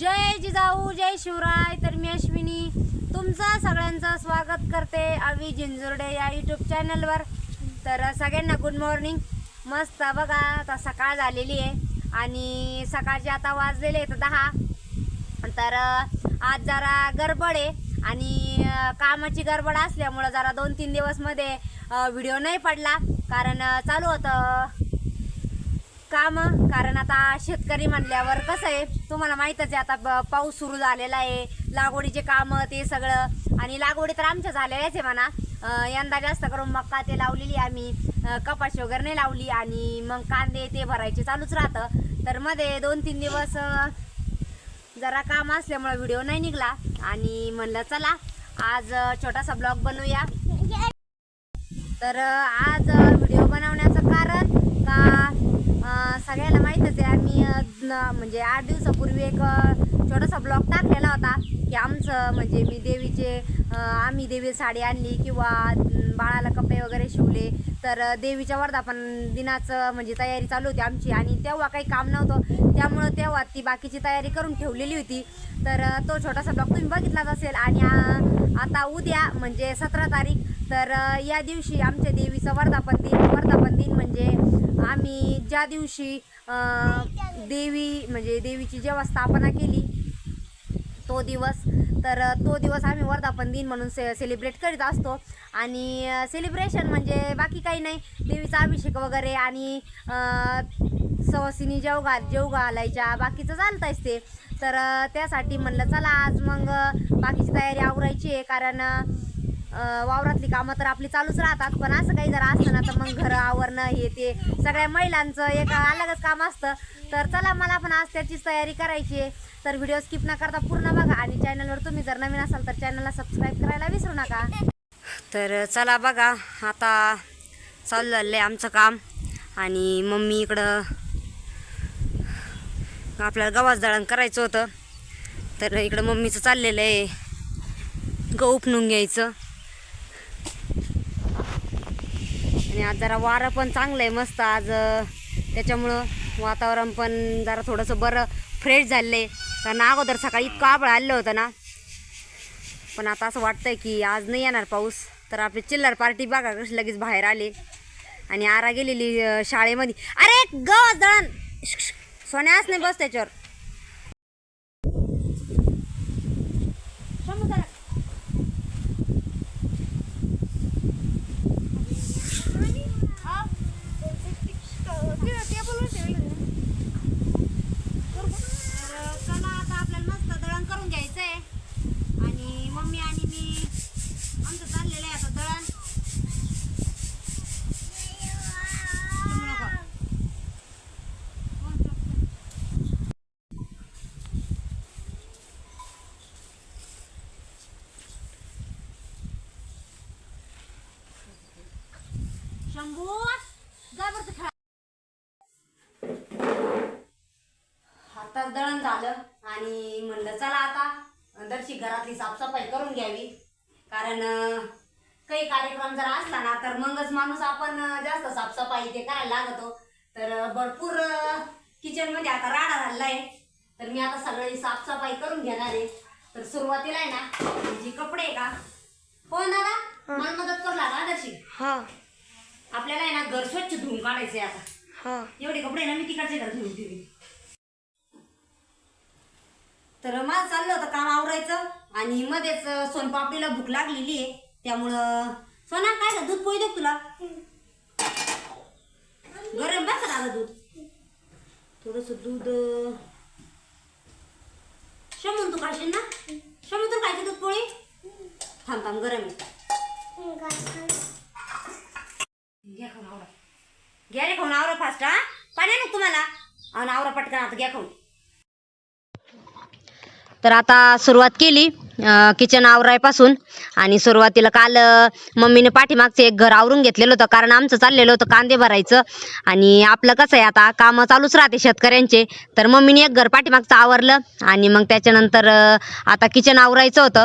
जय जिजाऊ जय शिवराय. तर मी अश्विनी तुमचं सगळ्यांचं स्वागत करते आवी जिंजुर्डे या यूट्यूब चॅनलवर तर सगळ्यांना गुड मॉर्निंग मस्त बघा आता सकाळ झालेली आहे आणि सकाळचे आता वाजलेले आहेत दहा. तर आज जरा गडबड आहे आणि कामाची गडबड असल्यामुळं जरा दोन तीन दिवसमध्ये व्हिडिओ नाही पडला. कारण चालू होतं. काम कारण आता शेतकरी म्हणल्यावर कसं आहे तुम्हाला माहीतच आहे आता ब- पाऊस सुरू झालेला आहे लागवडीचे काम ते सगळं. आणि लागवडी तर आमच्या झालेल्याच आहे म्हणा. यंदा जास्त करून मक्का ते लावलेली आम्ही. कपाशी वगैरे नाही लावली आणि मग कांदे ते भरायचे चालूच राहतं. तर मध्ये दोन तीन दिवस जरा काम असल्यामुळे व्हिडिओ नाही निघला. आणि म्हणलं चला आज छोटासा ब्लॉग बनवूया. तर आज व्हिडिओ बनवण्याचं कारण का अं, सगळ्याला माहीतच आहे. आम्ही म्हणजे आठ दिवसापूर्वी एक छोटासा ब्लॉग टाकलेला होता की आमचं म्हणजे मी देवीचे आम्ही देवी साडी आणली किंवा बाळाला कपडे वगैरे शिवले. तर देवीच्या वर्धापन दिनाचं म्हणजे तयारी चालू होती आमची. आणि तेव्हा काही काम नव्हतं. त्यामुळं तेव्हा ती बाकीची तयारी करून ठेवलेली होती. तर तो छोटासा ब्लॉग तुम्ही बघितलाच असेल. आणि आता उद्या म्हणजे सतरा तारीख तर या दिवशी आमच्या देवीचं वर्धापन दिन वर्धापन दिन म्हणजे आम्ही ज्या दिवशी देवी म्हणजे देवीची जेव्हा स्थापना केली तो दिवस तर तो दिवस आम्ही वर्धापन दिन म्हणून से सेलिब्रेट करीत असतो. आणि सेलिब्रेशन म्हणजे बाकी काही नाही. देवीचा अभिषेक वगैरे आणि सवसिनी जेव घाल जेव घालायच्या बाकीचं चालत ते. तर त्यासाठी म्हणलं चला आज मग बाकीची तयारी आवरायची आहे. कारण वावरातली कामं तर आपली चालूच राहतात पण असं काही जर असतं ना तर मग घरं आवरणं हे ते सगळ्या महिलांचं एक अलगच काम असतं. तर चला मला पण आज त्याचीच तयारी करायची आहे. तर व्हिडिओ स्किप न करता पूर्ण बघा. आणि चॅनलवर तुम्ही जर नवीन असाल तर चॅनलला सबस्क्राईब करायला विसरू नका. तर चला बघा आता चालू झालं आहे आमचं काम. आणि मम्मी इकडं आपल्याला गव्हास दळण करायचं होतं. तर इकडं मम्मीचं चाललेलं आहे. गहू उपणून घ्यायचं. आणि आज जरा वारं पण चांगलं आहे मस्त आज त्याच्यामुळं वातावरण पण जरा थोडंसं बरं फ्रेश झालं आहे कारण अगोदर सकाळी इतकं आबळ आलं होतं ना. पण आता असं वाटतंय की आज नाही येणार पाऊस. तर आपली चिल्लर पार्टी बघा कशी लगेच बाहेर आले. आणि आरा गेलेली शाळेमध्ये. अरे गवत दळण! सोन्यास नाही बस त्याच्यावर समुद्रात. तर चला आता आपल्याला मस्त दळण करून घ्यायचं आहे आणि मम्मी आणि मी आमचं चाललेलं आहे आता दळण चिमू नका. शंभू जा बरं खेळा. दळण झालं आणि म्हणलं चला आता. दर्शी घरातली साफसफाई करून घ्यावी. कारण अं, काही कार्यक्रम जर असला ना तर मगच माणूस आपण अं, जास्त साफसफाई ते करायला लागतो. तर अं, भरपूर किचनमध्ये आता राडा झालेला आहे तर मी आता सगळी साफसफाई करून घेणार आहे. तर सुरुवातीला आहे ना जी कपडे आहे का? हो दादा? मला मदत करू लागा दर्शी? हा. आपल्याला आहे ना घर स्वच्छ धुवून काढायचंय आता. हा. एवढे कपडे ना मी तिकडचे घर धुवून दिले तर माझं चाललं होतं काम आवरायचं आणि मध्येच सोनपापडीला भूक लागलेली आहे. त्यामुळं सोना काय गं, दूध पोई देऊ तुला? गरम बस आलं दूध. थोडस दूध शमून तू खाशील ना? शमून तू खायची दूध पोळी? थांब थांब गरम आहे. घ्या खाऊन आवरा. घ्या रे खाऊन आवरा फास्ट हा? पाणी मग तुम्हाला. आणि आवरा पटकन आता घ्या खाऊन. तर आता सुरुवात केली किचन आवरायपासून. आणि सुरुवातीला काल मम्मीने पाठीमागचं एक घर आवरून घेतलेलं होतं कारण आमचं चाललेलं होतं कांदे भरायचं. आणि आपलं कसं आहे आता कामं चालूच राहते शेतकऱ्यांचे. तर मम्मीने एक घर पाठीमागचं आवरलं आणि मग त्याच्यानंतर आता किचन आवरायचं होतं.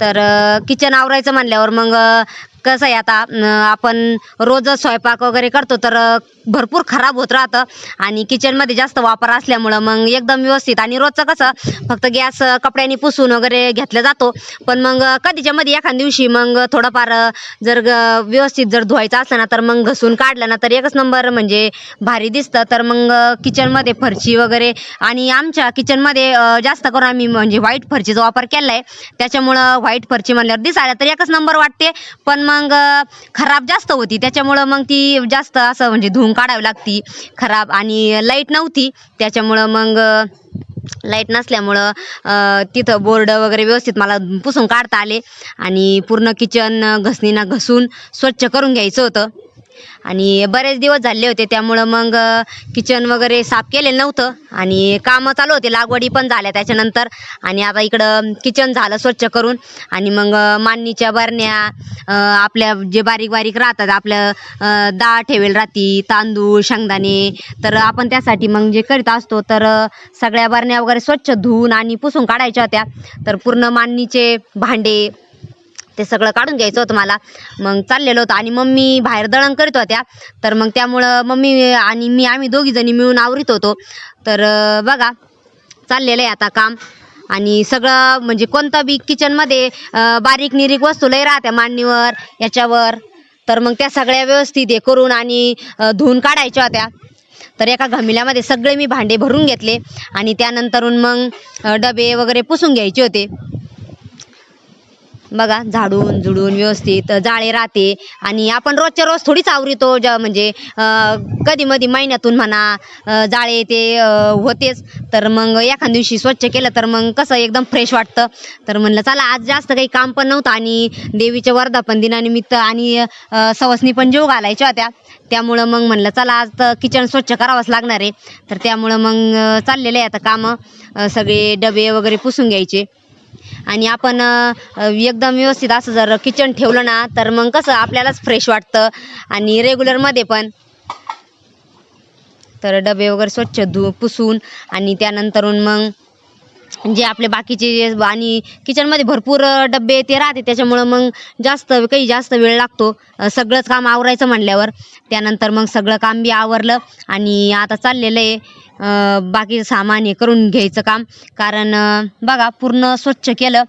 तर किचन आवरायचं म्हणल्यावर मग कसं आहे आता आपण रोजच स्वयंपाक वगैरे करतो तर भरपूर खराब होत राहतं. आणि किचनमध्ये जास्त वापर असल्यामुळं मग एकदम व्यवस्थित. आणि रोजचं कसं फक्त गॅस कपड्यांनी पुसून वगैरे घेतला जातो. पण मग कधीच्यामध्ये एखाद्या दिवशी मग थोडंफार जर व्यवस्थित जर धुवायचं असलं ना तर मग घसून काढलं ना तर एकच नंबर म्हणजे भारी दिसतं. तर मग किचनमध्ये फरशी वगैरे आणि आमच्या किचनमध्ये जास्त करून आम्ही म्हणजे व्हाईट फरशीचा वापर केला आहे त्याच्यामुळं व्हाईट फरशी म्हणल्यावर दिसायला तर एकच नंबर वाटते. पण मग खराब जास्त होती. त्याच्यामुळं मग ती जास्त असं म्हणजे धुवून काढावी लागती. खराब आणि लाइट नव्हती. त्याच्यामुळं मग लाइट नसल्यामुळं तिथं बोर्ड वगैरे व्यवस्थित मला पुसून काढता आले. आणि पूर्ण किचन घसणीनं घसून स्वच्छ करून घ्यायचं होतं. आणि बरेच दिवस झाले होते त्यामुळं मग किचन वगैरे साफ केलेलं नव्हतं आणि कामं चालू होते लागवडी पण झाल्या त्याच्यानंतर. आणि आता इकडं किचन झालं स्वच्छ करून. आणि मग मांडणीच्या बरण्या आपल्या जे बारीक बारीक राहतात आपलं डाळ ठेवेल राहती तांदूळ शेंगदाणे. तर आपण त्यासाठी मग जे करीत असतो तर सगळ्या बरण्या वगैरे स्वच्छ धुवून आणि पुसून काढायच्या होत्या. तर पूर्ण मांडणीचे भांडे ते सगळं काढून घ्यायचं होतं मला. मग चाललेलं होतं आणि मम्मी बाहेर दळण करीत होत्या. तर मग त्यामुळं मम्मी आणि मी आम्ही दोघीजणी मिळून आवरीत होतो. तर बघा चाललेलं आहे आता काम. आणि सगळं म्हणजे कोणतं बी किचनमध्ये बारीक निरीक वस्तू लय राहत्या मांडणीवर याच्यावर. तर मग त्या सगळ्या व्यवस्थित हे करून आणि धुवून काढायच्या होत्या. तर एका घमिल्यामध्ये सगळे मी भांडे भरून घेतले. आणि त्यानंतरून मग डबे वगैरे पुसून घ्यायचे होते. बघा झाडून झुडून व्यवस्थित जाळे राहते. आणि आपण रोजच्या रोज थोडीच आवरितो ज म्हणजे कधी मधी महिन्यातून म्हणा जाळे ते होतेच. तर मग एखाद्या दिवशी स्वच्छ केलं तर मग कसं एकदम फ्रेश वाटतं. तर म्हणलं चला आज जास्त काही काम पण नव्हतं आणि देवीच्या वर्धापन दिनानिमित्त आणि सवसनी पण जेव घालायच्या होत्या. त्यामुळं मग म्हणलं चला आज तर किचन स्वच्छ करावंच लागणार आहे. तर त्यामुळं मग चाललेलं आहे आता कामं. सगळे डबे वगैरे पुसून घ्यायचे. आणि आपण एकदम व्यवस्थित असं जर किचन ठेवलं ना तर मग कसं आपल्यालाच फ्रेश वाटतं. आणि रेग्युलरमध्ये पण. तर डबे वगैरे स्वच्छ धु पुसून आणि त्यानंतरून मग जे आपले बाकीचे जे आणि किचनमध्ये भरपूर डबे ते राहते. त्याच्यामुळं मग जास्त काही जास्त वेळ लागतो. सगळंच काम आवरायचं म्हणल्यावर. त्यानंतर मग सगळं काम बी आवरलं आणि आता चाललेलं आहे. बाकीचं बाकी सामान हे करून घ्यायचं काम. कारण बघा पूर्ण स्वच्छ केलं.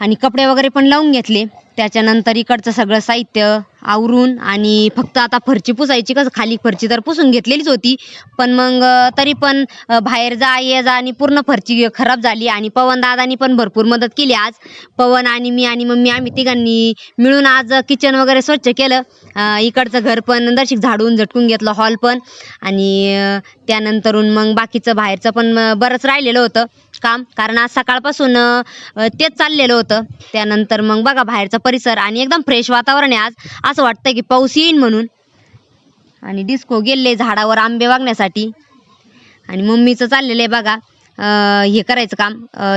आणि कपडे वगैरे पण लावून घेतले. त्याच्यानंतर इकडचं सगळं साहित्य आवरून आणि फक्त आता फरची पुसायची कसं खाली फरची तर पुसून घेतलेलीच होती. पण मग तरी पण बाहेर जा ये जा आणि पूर्ण फरची खराब झाली आणि पवन दादानी पण भरपूर मदत केली आज. पवन आणि मी आणि मम्मी आम्ही तिघांनी मिळून आज किचन वगैरे स्वच्छ केलं. इकडचं घर पण दर्शिक झाडून झटकून घेतलं हॉल पण. आणि त्यानंतरून मग बाकीचं बाहेरचं पण बरंच राहिलेलं होतं. काम. कारण आज सकाळपासून तेच चाललेलं होतं. त्यानंतर मग बघा बाहेरचा परिसर आणि एकदम फ्रेश वातावरण आहे आज. असं वाटतं की पाऊस येईन म्हणून. आणि डिस्को गेले झाडावर आंबे वागण्यासाठी. आणि मम्मीचं चाललेलं आहे बघा. हे करायचं काम.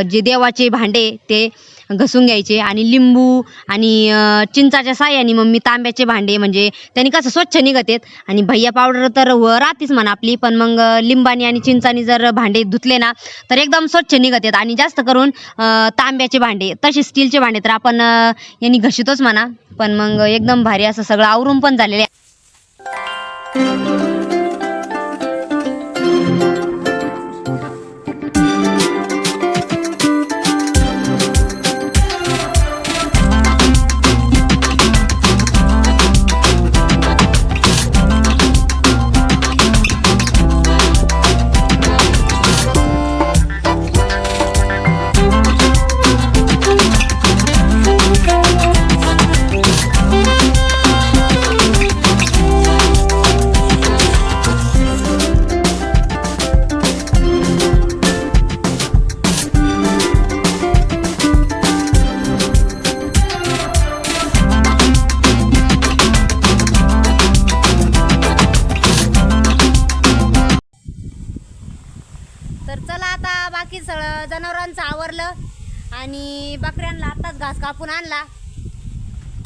जे देवाचे भांडे ते घसून घ्यायचे आणि लिंबू आणि चिंचाच्या साह्याने मम्मी तांब्याचे भांडे म्हणजे त्यांनी कसं स्वच्छ निघत आहेत आणि भैया पावडर तर व राहतीच म्हणा आपली पण मग लिंबानी आणि चिंचानी जर भांडे धुतले ना तर एकदम स्वच्छ निघत आहेत आणि जास्त करून तांब्याचे भांडे तसे स्टीलचे भांडे तर आपण यांनी घशीतोच म्हणा. पण मग एकदम भारी असं सगळं आवरून पण झालेलं आहे.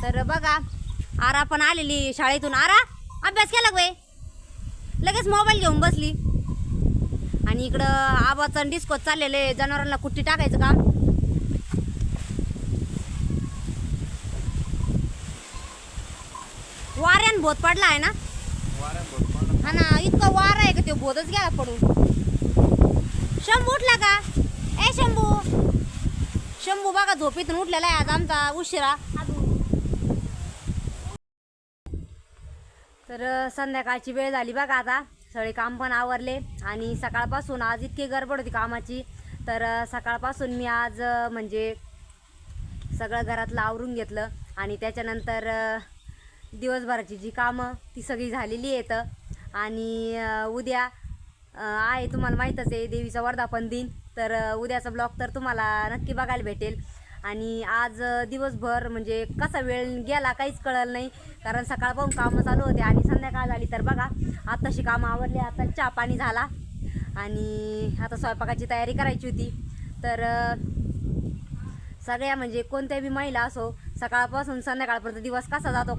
तर बघा आरा पण आलेली शाळेतून. आरा अभ्यास केला का लगेच मोबाईल घेऊन बसली. आणि इकडं आबाचं डिस्कोच चाललेले जनावरांना कुट्टी टाकायचं काम वाऱ्यान भोत पडला आहे ना? हा ना इतका वारा आहे का तो भोतच गेला पडून. शंभू उठला का? ए शंभू. शंभू बघा झोपेतून उठलेला आहे आज आमचा उशिरा. तर संध्याकाळची वेळ झाली बघा आता. सगळे काम पण आवरले आणि सकाळपासून आज इतकी गडबड होती कामाची. तर सकाळपासून मी आज म्हणजे सगळं घरातलं आवरून घेतलं आणि त्याच्यानंतर दिवसभराची जी कामं ती सगळी झालेली आहेत. आणि उद्या आहे तुम्हाला माहीतच आहे देवीचा वर्धापन दिन. तर उद्याचा ब्लॉग तर तुम्हाला नक्की बघायला भेटेल. आणि आज दिवसभर म्हणजे कसा वेळ गेला काहीच कळलं नाही. कारण सकाळपासून कामं चालू होते आणि संध्याकाळ झाली. तर बघा आत्ताशी कामं आवडले आता चहा पाणी झाला. आणि आता स्वयंपाकाची तयारी करायची होती. तर सगळ्या म्हणजे कोणत्या बी महिला असो सकाळपासून संध्याकाळपर्यंत दिवस कसा जातो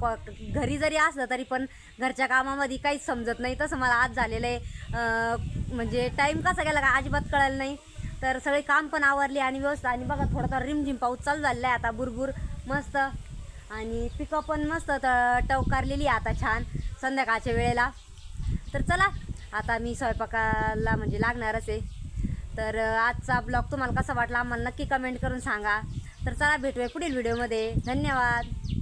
घरी जरी असलं तरी पण घरच्या कामामध्ये काहीच समजत नाही. तसं मला आज झालेलं आहे. म्हणजे टाईम कसा गेला का अजिबात कळलं नाही. तर सगळे काम पण आवरली आणि व्यवस्था आणि बघा थोडा थोडा रिमझिम पाऊस चालू झालेला आहे आता बुरबुर मस्त. आणि पिकं पण मस्त तर टवकारलेली आहे आता छान संध्याकाळच्या वेळेला. तर चला आता मी स्वयंपाकाला म्हणजे लागणारच आहे. तर आजचा ब्लॉग तुम्हाला कसा वाटला आम्हाला नक्की कमेंट करून सांगा. तर चला भेटूया पुढील व्हिडिओमध्ये धन्यवाद.